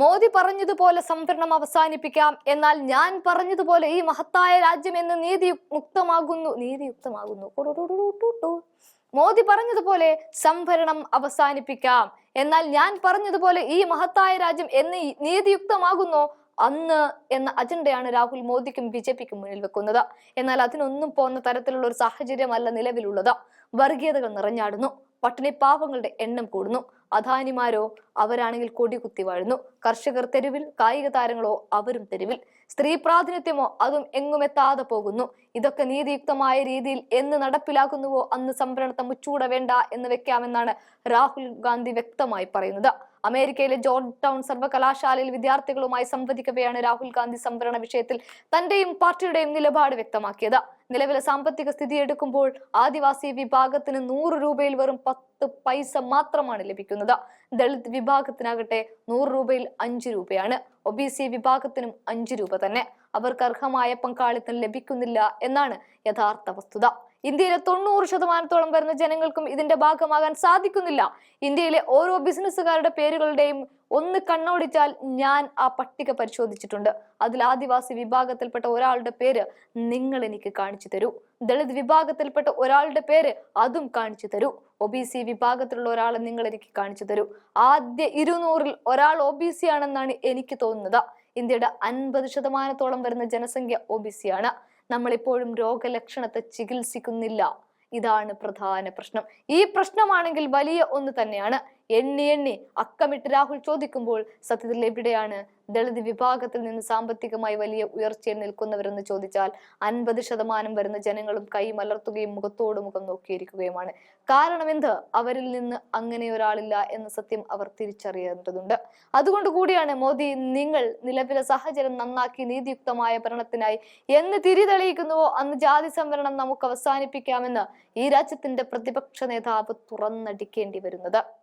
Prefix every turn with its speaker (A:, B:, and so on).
A: മോദി പറഞ്ഞതുപോലെ സംവരണം അവസാനിപ്പിക്കാം. എന്നാൽ ഞാൻ പറഞ്ഞതുപോലെ ഈ മഹത്തായ രാജ്യം എന്ന് നീതി മുക്തമാകുന്നു. നീതിയുക്തമാകുന്നു മോദി പറഞ്ഞതുപോലെ സംഭരണം അവസാനിപ്പിക്കാം. എന്നാൽ ഞാൻ പറഞ്ഞതുപോലെ ഈ മഹത്തായ രാജ്യം എന്ന് നീതിയുക്തമാകുന്നു അന്ന് എന്ന അജണ്ടയാണ് രാഹുൽ മോദിക്കും ബി ജെ പിക്കും മുന്നിൽ വെക്കുന്നത്. എന്നാൽ അതിനൊന്നും പോകുന്ന തരത്തിലുള്ള ഒരു സാഹചര്യമല്ല നിലവിലുള്ളത്. വർഗീയതകൾ നിറഞ്ഞാടുന്നു. പട്ടിണി പാവങ്ങളുടെ എണ്ണം കൂടുന്നു. അദാനിമാരോ അവരാണെങ്കിൽ കൊടികുത്തി വാഴുന്നു. കർഷകർ തെരുവിൽ കായിക താരങ്ങളോ അവരും തെരുവിൽ. സ്ത്രീ പ്രാതിനിധ്യമോ അതും എങ്ങുമെത്താതെ പോകുന്നു. ഇതൊക്കെ നീതിയുക്തമായ രീതിയിൽ എന്ന് നടപ്പിലാക്കുന്നുവോ അന്ന് സംവരണത്തെ മുച്ചൂട വേണ്ട എന്ന് വെക്കാമെന്നാണ് രാഹുൽ ഗാന്ധി വ്യക്തമായി പറയുന്നത്. അമേരിക്കയിലെ ജോർജ് ടൗൺ സർവകലാശാലയിൽ വിദ്യാർത്ഥികളുമായി സംവദിക്കവെയാണ് രാഹുൽ ഗാന്ധി സംവരണ വിഷയത്തിൽ തന്റെയും പാർട്ടിയുടെയും നിലപാട് വ്യക്തമാക്കിയത്. നിലവിലെ സാമ്പത്തിക സ്ഥിതി എടുക്കുമ്പോൾ ആദിവാസി വിഭാഗത്തിന് നൂറ് രൂപയിൽ വെറും പത്ത് പൈസ മാത്രമാണ് ലഭിക്കുന്നത്. ദളിത് വിഭാഗത്തിനാകട്ടെ നൂറ് രൂപയിൽ അഞ്ച് രൂപയാണ്. ഒ ബി സി വിഭാഗത്തിനും അഞ്ച് രൂപ തന്നെ. അവർക്ക് അർഹമായ പങ്കാളിത്തം ലഭിക്കുന്നില്ല എന്നാണ് യഥാർത്ഥ വസ്തുത. ഇന്ത്യയിലെ തൊണ്ണൂറ് ശതമാനത്തോളം വരുന്ന ജനങ്ങൾക്കും ഇതിന്റെ ഭാഗമാകാൻ സാധിക്കുന്നില്ല. ഇന്ത്യയിലെ ഓരോ ബിസിനസ്സുകാരുടെ പേരുകളുടെയും ഒന്ന് കണ്ണോടിച്ചാൽ ഞാൻ ആ പട്ടിക പരിശോധിച്ചിട്ടുണ്ട്. അതിൽ ആദിവാസി വിഭാഗത്തിൽപ്പെട്ട ഒരാളുടെ പേര് നിങ്ങൾ എനിക്ക് കാണിച്ചു തരൂ. ദളിത് വിഭാഗത്തിൽപ്പെട്ട ഒരാളുടെ പേര് അതും കാണിച്ചു തരൂ. ഒ ബി സി വിഭാഗത്തിലുള്ള ഒരാളെ നിങ്ങൾ എനിക്ക് കാണിച്ചു തരൂ. ആദ്യ ഇരുന്നൂറിൽ ഒരാൾ ഒ ബി സി ആണെന്നാണ് എനിക്ക് തോന്നുന്നത്. ഇന്ത്യയുടെ അൻപത് ശതമാനത്തോളം വരുന്ന ജനസംഖ്യ ഒ ബി സി ആണ്. നമ്മളിപ്പോഴും രോഗലക്ഷണത്തെ ചികിത്സിക്കുന്നില്ല. ഇതാണ് പ്രധാന പ്രശ്നം. ഈ പ്രശ്നമാണെങ്കിൽ വലിയ ഒന്ന് തന്നെയാണ്. എണ്ണി എണ്ണി അക്കമിട്ട് രാഹുൽ ചോദിക്കുമ്പോൾ സത്യത്തിൽ എവിടെയാണ് ദളിത് വിഭാഗത്തിൽ നിന്ന് സാമ്പത്തികമായി വലിയ ഉയർച്ചയിൽ നിൽക്കുന്നവരെന്ന് ചോദിച്ചാൽ അൻപത് ശതമാനം വരുന്ന ജനങ്ങളും കൈ മലർത്തുകയും മുഖത്തോട് മുഖം നോക്കിയിരിക്കുകയുമാണ്. കാരണം എന്ത്? അവരിൽ നിന്ന് അങ്ങനെ ഒരാളില്ല എന്ന സത്യം അവർ തിരിച്ചറിയേണ്ടതുണ്ട്. അതുകൊണ്ട് കൂടിയാണ് മോദി നിങ്ങൾ നിലവിലെ സാഹചര്യം നന്നാക്കി നീതിയുക്തമായ ഭരണത്തിനായി എന്ന് തിരിതെളിയിക്കുന്നുവോ? അന്ന് ജാതി സംവരണം നമുക്ക് അവസാനിപ്പിക്കാമെന്ന് ഈ രാജ്യത്തിന്റെ പ്രതിപക്ഷ നേതാവ് തുറന്നടിക്കേണ്ടി വരുന്നത്.